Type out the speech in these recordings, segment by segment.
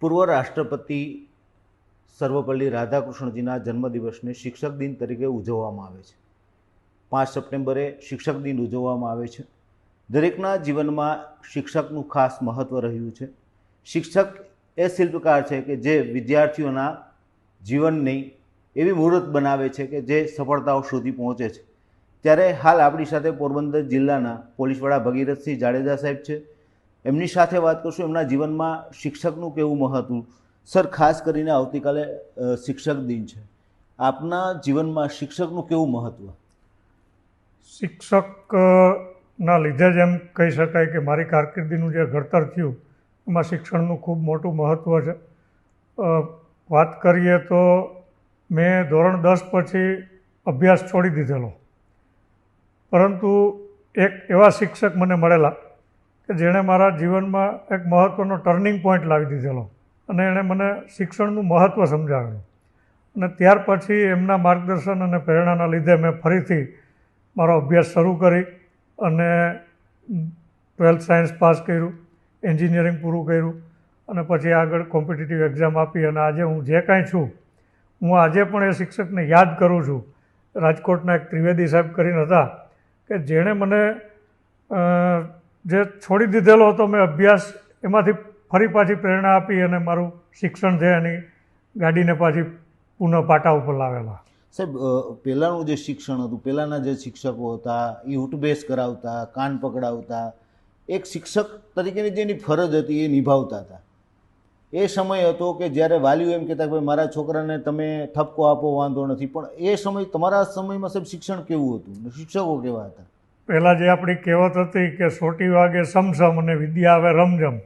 પૂર્વ રાષ્ટ્રપતિ સર્વપલ્લી રાધાકૃષ્ણજીના જન્મદિવસને શિક્ષક દિન તરીકે ઉજવવામાં આવે છે. પાંચ સપ્ટેમ્બરે શિક્ષક દિન ઉજવવામાં આવે છે. દરેકના જીવનમાં શિક્ષકનું ખાસ મહત્ત્વ રહ્યું છે. શિક્ષક એ શિલ્પકાર છે કે જે વિદ્યાર્થીઓના જીવનની એવી મુહૂર્ત બનાવે છે કે જે સફળતાઓ સુધી પહોંચે છે. ત્યારે હાલ આપણી સાથે પોરબંદર જિલ્લાના પોલીસવાળા ભગીરથસિંહ જાડેજા સાહેબ છે. એમની સાથે વાત કરશું. એમના જીવનમાં શિક્ષકનું કેવું મહત્વ? સર, ખાસ કરીને આવતીકાલે શિક્ષક દિન છે. આપના જીવનમાં શિક્ષકનું કેવું મહત્વ? શિક્ષકના લીધે જ એમ કહી શકાય કે મારી કારકિર્દીનું જે ઘડતર થયું, એમાં શિક્ષણનું ખૂબ મોટું મહત્ત્વ છે. વાત કરીએ તો મેં ધોરણ દસ પછી અભ્યાસ છોડી દીધેલો. પરંતુ એક એવા શિક્ષક મને મળેલા કે જેણે મારા જીવનમાં એક મહત્ત્વનો ટર્નિંગ પોઈન્ટ લાવી દીધેલો. અને એણે મને શિક્ષણનું મહત્ત્વ સમજાવેલું અને ત્યાર પછી એમના માર્ગદર્શન અને પ્રેરણાના લીધે મેં ફરીથી મારો અભ્યાસ શરૂ કરી અને ટ્વેલ્થ સાયન્સ પાસ કર્યું, એન્જિનિયરિંગ પૂરું કર્યું અને પછી આગળ કોમ્પિટિટિવ એક્ઝામ આપી અને આજે હું જે કાંઈ છું, હું આજે પણ એ શિક્ષકને યાદ કરું છું. રાજકોટના એક ત્રિવેદી સાહેબ કરીને હતા કે જેણે મને જે છોડી દીધેલો હતો, મેં અભ્યાસ એમાંથી ફરી પાછી પ્રેરણા આપી અને મારું શિક્ષણ છે એની ગાડીને પાછી પુનઃ પાટા ઉપર લાવેલા. સાહેબ પહેલાંનું જે શિક્ષણ હતું, પહેલાંના જે શિક્ષકો હતા, એ ઉઠબેસ કરાવતા, કાન પકડાવતા, એક શિક્ષક તરીકેની જેની ફરજ હતી એ નિભાવતા હતા. એ સમય હતો કે જ્યારે વાલીઓ એમ કહેતા કે ભાઈ, મારા છોકરાને તમે ઠપકો આપો, વાંધો નથી. પણ એ સમય, તમારા સમયમાં સાહેબ શિક્ષણ કેવું હતું? શિક્ષકો કેવા હતા? પહેલાં જે આપણી કહેવત હતી કે સોટી વાગે સમસમ અને વિદ્યા આવે રમઝમ.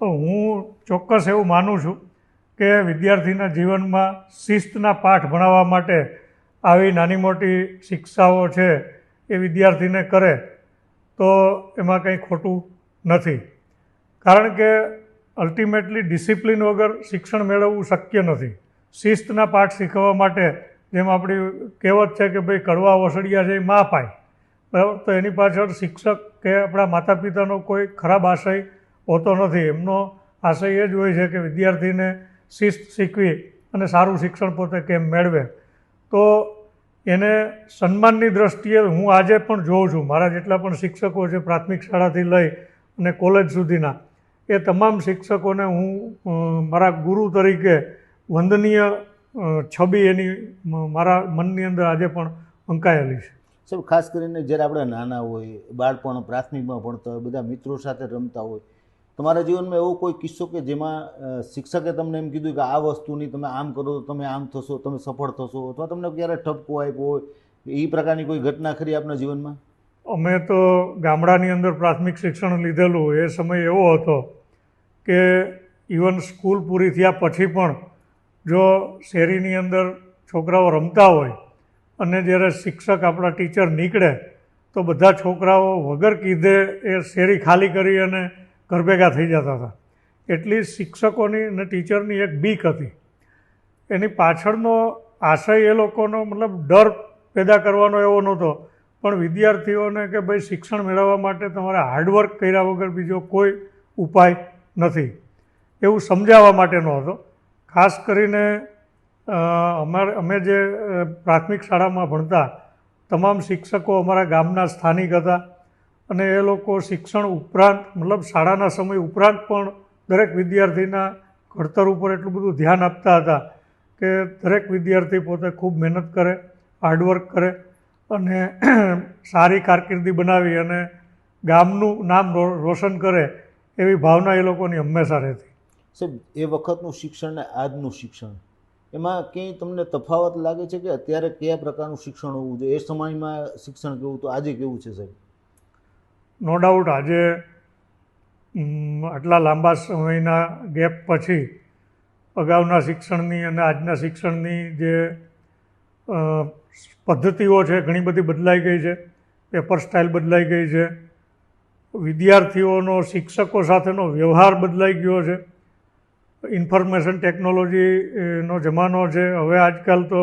તો હું ચોક્કસ એવું માનું છું કે વિદ્યાર્થીના જીવનમાં શિસ્તના પાઠ ભણાવવા માટે આવી નાની મોટી શિક્ષાઓ છે એ વિદ્યાર્થીને કરે તો એમાં કંઈ ખોટું નથી. કારણ કે અલ્ટિમેટલી ડિસિપ્લિન વગર શિક્ષણ મેળવવું શક્ય નથી. શિસ્તના પાઠ શીખવવા માટે જેમ આપણી કહેવત છે કે ભાઈ કડવા વસડિયા છે એ મા પાય બરાબર? તો એની પાછળ શિક્ષક કે આપણા માતા પિતાનો કોઈ ખરાબ આશય હોતો નથી. એમનો આશય એ જ હોય છે કે વિદ્યાર્થીને શિસ્ત શીખવી અને સારું શિક્ષણ પોતે કેમ મેળવે. તો એને સન્માનની દ્રષ્ટિએ હું આજે પણ જોઉં છું. મારા જેટલા પણ શિક્ષકો છે પ્રાથમિક શાળાથી લઈ અને કોલેજ સુધીના, એ તમામ શિક્ષકોને હું મારા ગુરુ તરીકે વંદનીય છબી એની મારા મનની અંદર આજે પણ અંકાયેલી છે. સાહેબ ખાસ કરીને જ્યારે આપણે નાના હોય, બાળપણ, પ્રાથમિકમાં ભણતા હોય, બધા મિત્રો સાથે રમતા હોય તમારા જીવનમાં એવો કોઈ કિસ્સો કે જેમાં શિક્ષકે તમને એમ કીધું કે આ વસ્તુની તમે આમ કરો તો તમે આમ થશો, તમે સફળ થશો અથવા તમને ક્યારે ઠપકો આપ્યો હોય, એ પ્રકારની કોઈ ઘટના ખરી આપના જીવનમાં? અમે તો ગામડાની અંદર પ્રાથમિક શિક્ષણ લીધેલું એ સમય એવો હતો કે ઇવન સ્કૂલ પૂરી થયા પછી પણ જો શેરીની અંદર છોકરાઓ રમતા હોય અને જ્યારે શિક્ષક આપણા ટીચર નીકળે, તો બધા છોકરાઓ વગર કીધે એ શેરી ખાલી કરી અને ઘર ભેગા થઈ જતા હતા. એટલી શિક્ષકોની અને ટીચરની એક બીક હતી. એની પાછળનો આશય એ લોકોનો મતલબ ડર પેદા કરવાનો એવો નહોતો. પણ વિદ્યાર્થીઓને કે ભાઈ શિક્ષણ મેળવવા માટે તમારે હાર્ડવર્ક કર્યા વગર બીજો કોઈ ઉપાય નથી. એવું સમજાવવા માટેનો હતો. ખાસ કરીને અમારે અમે જે પ્રાથમિક શાળામાં ભણતા, તમામ શિક્ષકો અમારા ગામના સ્થાનિક હતા. અને એ લોકો શિક્ષણ ઉપરાંત, મતલબ શાળાના સમય ઉપરાંત પણ દરેક વિદ્યાર્થીના ઘડતર ઉપર એટલું બધું ધ્યાન આપતા હતા કે દરેક વિદ્યાર્થી પોતે ખૂબ મહેનત કરે હાર્ડવર્ક કરે અને સારી કારકિર્દી બનાવી અને ગામનું નામ રોશન કરે એવી ભાવના એ લોકોની હંમેશા રહેતી. સાહેબ, એ વખતનું શિક્ષણ ને આજનું શિક્ષણ? એમાં ક્યાંય તમને તફાવત લાગે છે કે અત્યારે કયા પ્રકારનું શિક્ષણ હોવું જોઈએ? એ સમયમાં શિક્ષણ કેવું તો આજે કેવું છે સાહેબ? નો ડાઉટ આજે આટલા લાંબા સમયના ગેપ પછી અગાઉના શિક્ષણની અને આજના શિક્ષણની જે પદ્ધતિઓ છે ઘણી બધી બદલાઈ ગઈ છે. પેપર સ્ટાઇલ બદલાઈ ગઈ છે. વિદ્યાર્થીઓનો, શિક્ષકો સાથેનો વ્યવહાર બદલાઈ ગયો છે. ઇન્ફોર્મેશન ટેકનોલોજીનો જમાનો છે. હવે આજકાલ તો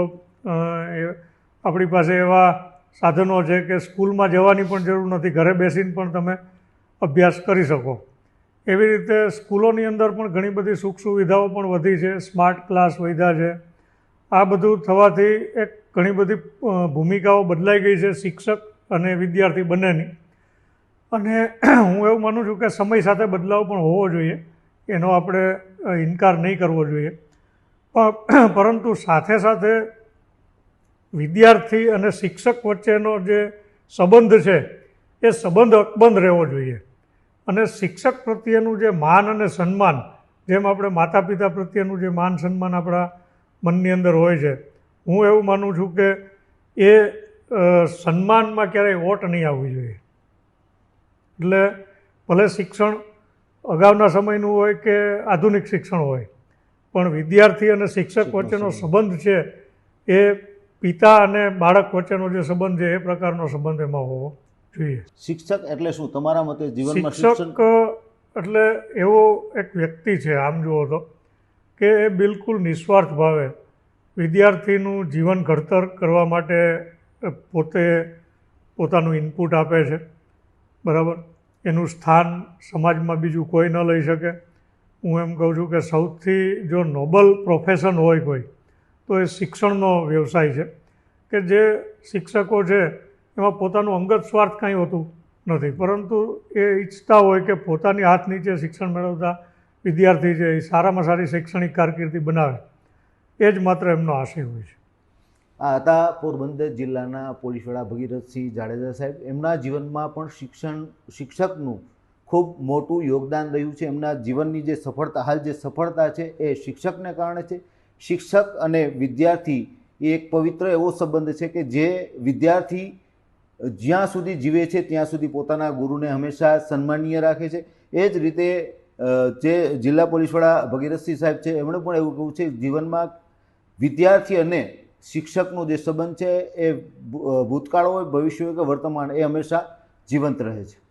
આપણી પાસે એવા સાધનો છે કે સ્કૂલમાં જવાની પણ જરૂર નથી. ઘરે બેસીને પણ તમે અભ્યાસ કરી શકો. એવી રીતે સ્કૂલોની અંદર પણ ઘણી બધી સુખ સુવિધાઓ પણ વધી છે. સ્માર્ટ ક્લાસ વધ્યા છે. આ બધું થવાથી એક ઘણી બધી ભૂમિકાઓ બદલાઈ ગઈ છે શિક્ષક અને વિદ્યાર્થી બંનેની. અને હું એવું માનું છું કે સમય સાથે બદલાવ પણ હોવો જોઈએ. એનો આપણે ઇનકાર નહીં કરવો જોઈએ. પણ પરંતુ સાથે સાથે વિદ્યાર્થી અને શિક્ષક વચ્ચેનો જે સંબંધ છે, એ સંબંધ અકબંધ રહેવો જોઈએ. અને શિક્ષક પ્રત્યેનું જે માન અને સન્માન, જેમ આપણે માતા પિતા પ્રત્યેનું જે માન સન્માન આપણા મનની અંદર હોય છે, હું એવું માનું છું કે એ સન્માનમાં ક્યારેય ઓટ નહીં આવવી જોઈએ. એટલે ભલે શિક્ષણ અગાઉના સમયનું હોય કે આધુનિક શિક્ષણ હોય. પણ વિદ્યાર્થી અને શિક્ષક વચ્ચેનો સંબંધ છે એ પિતા અને બાળક વચ્ચેનો જે સંબંધ છે એ પ્રકારનો સંબંધ એમાં હોવો જોઈએ. શિક્ષક એટલે શું? તમારા મતે જીવનમાં શિક્ષક એટલે એવો એક વ્યક્તિ છે આમ જુઓ તો કે એ બિલકુલ નિસ્વાર્થ ભાવે વિદ્યાર્થીનું જીવન ઘડતર કરવા માટે પોતે પોતાનું ઇનપુટ આપે છે. બરાબર? એનું સ્થાન સમાજમાં બીજું કોઈ ન લઈ શકે. હું એમ કહું છું કે સૌથી જો નોબલ પ્રોફેશન હોય કોઈ, તો એ શિક્ષણનો વ્યવસાય છે. કે જે શિક્ષકો છે, એમાં પોતાનું અંગત સ્વાર્થ કાંઈ હોતું નથી. પરંતુ એ ઈચ્છતા હોય કે પોતાની હાથ નીચે શિક્ષણ મેળવતા વિદ્યાર્થી છે, એ સારામાં સારી શૈક્ષણિક કારકિર્દી બનાવે. એ જ માત્ર એમનો આશય હોય છે. આ હતા પોરબંદર જિલ્લાના પોલીસ વડા ભગીરથસિંહ જાડેજા સાહેબ. એમના જીવનમાં પણ શિક્ષણ, શિક્ષકનું ખૂબ મોટું યોગદાન રહ્યું છે. એમના જીવનની જે સફળતા, હાલ જે સફળતા છે એ શિક્ષકને કારણે છે. શિક્ષક અને વિદ્યાર્થી એ એક પવિત્ર એવો સંબંધ છે કે જે વિદ્યાર્થી જ્યાં સુધી જીવે છે, ત્યાં સુધી પોતાના ગુરુને હંમેશા સન્માનીય રાખે છે. એ જ રીતે જે જિલ્લા પોલીસ વડા ભગીરથસિંહ સાહેબ છે, એમણે પણ એવું કહ્યું છે, જીવનમાં વિદ્યાર્થી અને શિક્ષકનો જે સંબંધ છે એ ભૂતકાળ હોય, ભવિષ્ય હોય કે વર્તમાન, એ હંમેશા જીવંત રહે છે.